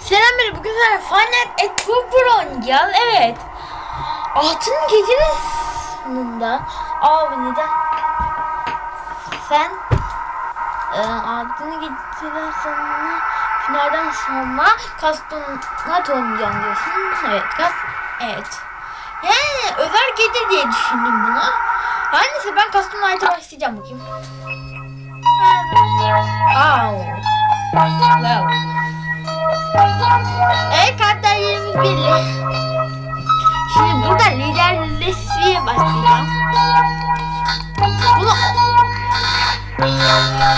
Selam bugün sizlerle Final et Purpur oynayacağız. Evet. Altın gecenin sonunda. Abi neden? Sen e, altın gecenin sonunda finalden sonra Kastonat oynayacağım diyorsun. Evet. Kas evet. He, özel gece diye düşündüm bunu. Her neyse ben Custom Night'a başlayacağım bakayım. Wow. Wow. Evet karakterlerimiz belli. Şimdi burada liderleşmeye başlayacağım. Bunu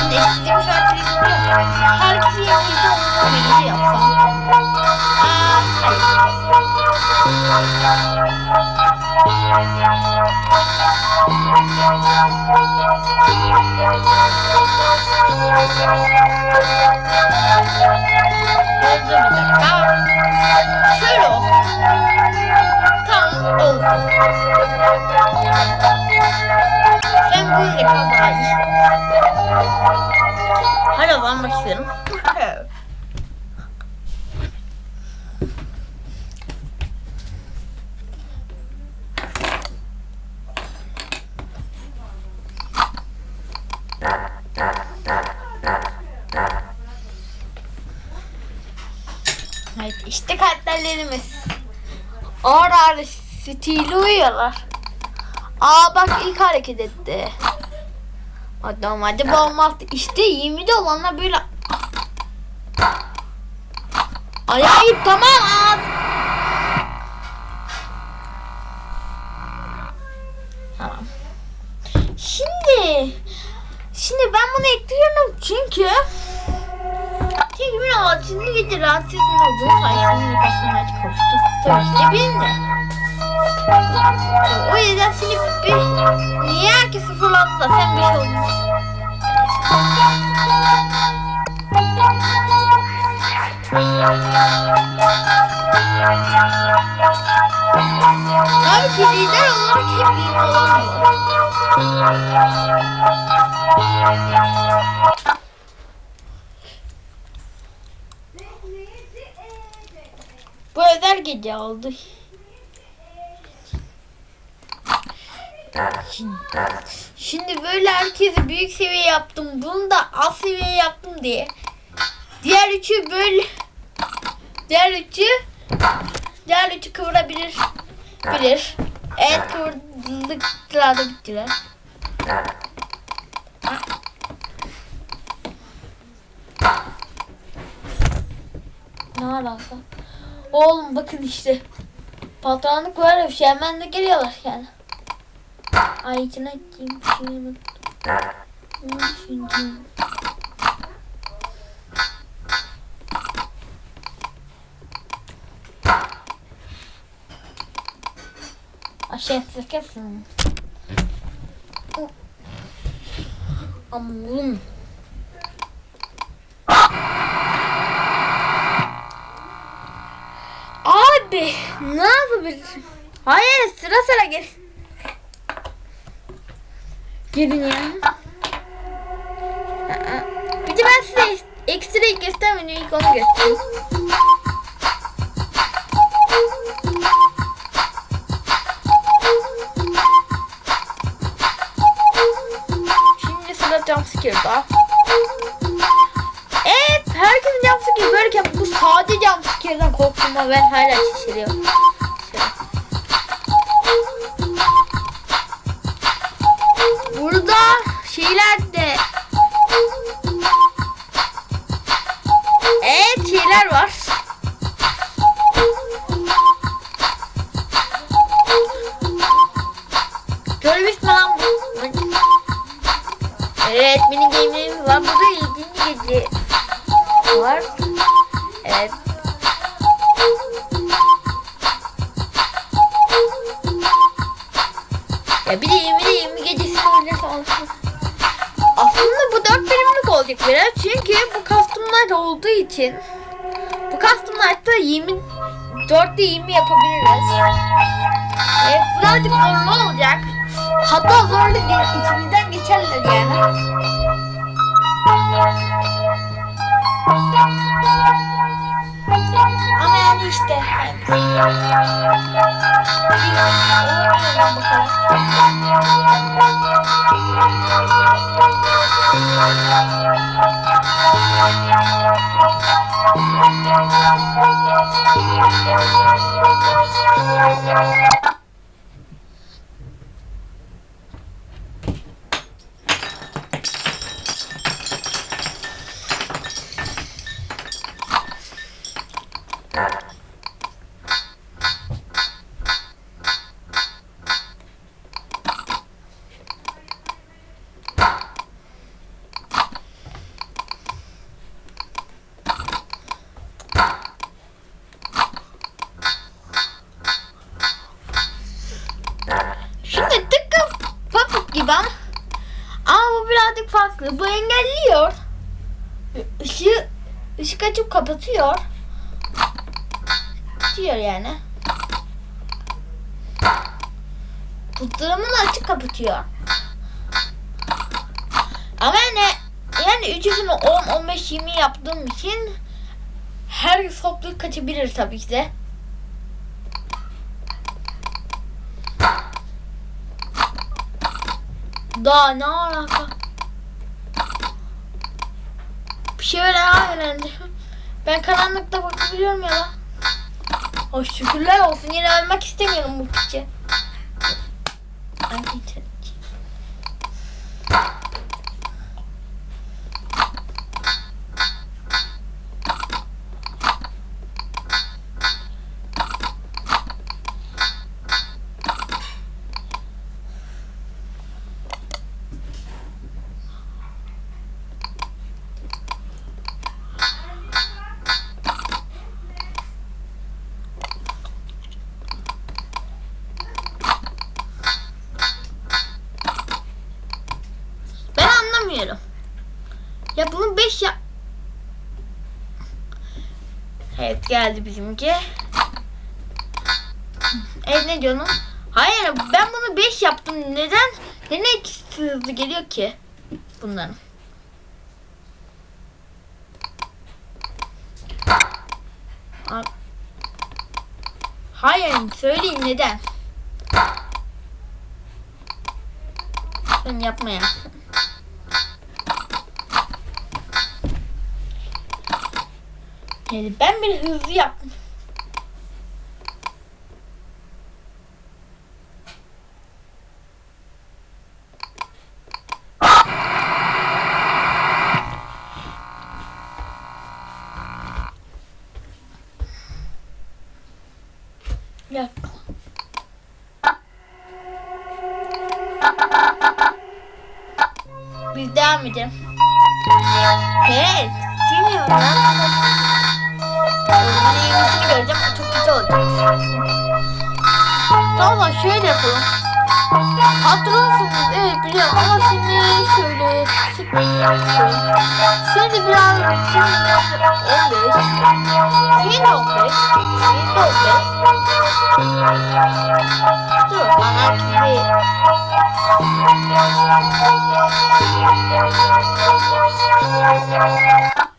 Şimdi istediğim şarkıyı yapıyorum. Herkesi yanımda olmamayı yapsam. Aa, hayır. Bir dakika. Şöyle olsun. Tamam oldu. Sen böyle kal daha iyi. Hadi o zaman işte karakterlerimiz. Ağır ağır stili uyuyorlar. Aa bak ilk hareket etti. O Normalde bu olmazdı. İşte 20'de olanlar böyle Ayağı tamam az. Tamam. Şimdi Şimdi ben bunu ekliyorum çünkü bir altını getir rahatsız olduğum sayesinde kasmaya aç kavuştu. Tabii ki de benimle. O yüzden seni bir... Niye herkes sıfırlattı da sen bir şey oldun? Abi ki lider olarak hep iyi olamıyor. Bu özel gece oldu. Şimdi, şimdi böyle herkesi büyük seviye yaptım. Bunu da az seviye yaptım diye. Diğer üçü böyle diğer üçü diğer üçü kıvırabilir bilir. Evet kıvırdıklar da bittiler. Ne alaka? Oğlum bakın işte. Patronluk böyle bir şey. Hemen de geliyorlar yani. Ay içine unuttum. Ne düşündüm? Aşağı sıkasın. Ama oğlum. Abi ne yapabilirim? Hayır sıra sıra gel. Gelin ya. Bir de ben size ekstrayı göstermedim ilk onu göstereyim. Şimdi sıra jumpscare'da. Böyleyken bu sade jumpscare'dan korktuğuma ben hala şaşırıyorum. Burada şeyler de Evet şeyler var. Görmüş mü lan bu? Evet mini game'lerimiz var. Burada ilginç gece var. Evet. Ya bir de 20 de 20 gecesi oynasa olsun. Aslında bu 4 bölümlük olacak biraz. Çünkü bu customlar olduğu için bu customlarda 20 4'te 20 yapabiliriz. Evet birazcık zorlu olacak. Hatta zorlu değil. içimizden geçerler yani. işte. Bu engelliyor. Işığı, ışık açıp kapatıyor. Diyor yani. Tutturumu açık kapatıyor. Ama yani yani üçüsünü 10, 15, 20 yaptığım için her software kaçabilir tabii ki de. Daha ne alaka? Bir şey öyle daha öğrendi. Ben karanlıkta bakabiliyorum ya da. Oh şükürler olsun yine ölmek istemiyorum bu piçe. Ay, Ya bunu 5 ya... Evet geldi bizimki. Evet ne diyorsun? Hayır ben bunu 5 yaptım. Neden? Neden ikisi hızlı geliyor ki? Bunların. Hayır söyleyin neden? Ben yapmaya. Yani ben bir hızlı yaptım. Yak. Biz devam edelim. Evet. Bilmiyorum lan. Oyunun iyisini göreceğim. Çok kötü olacak. Valla şöyle yapalım. Patronsunuz evet biliyorum ama şimdi şöyle Şimdi biraz şimdi 15 Şimdi 15 Şimdi 15 Dur bana bir Oğlum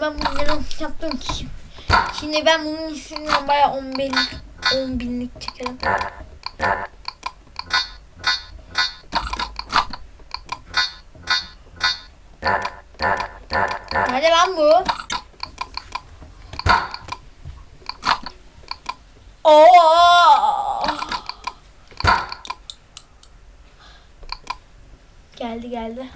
ben bunları yaptım ki. Şimdi ben bunun üstünden bayağı 10 binlik, 10 binlik çekerim. Nerede lan bu? Oo! Geldi geldi.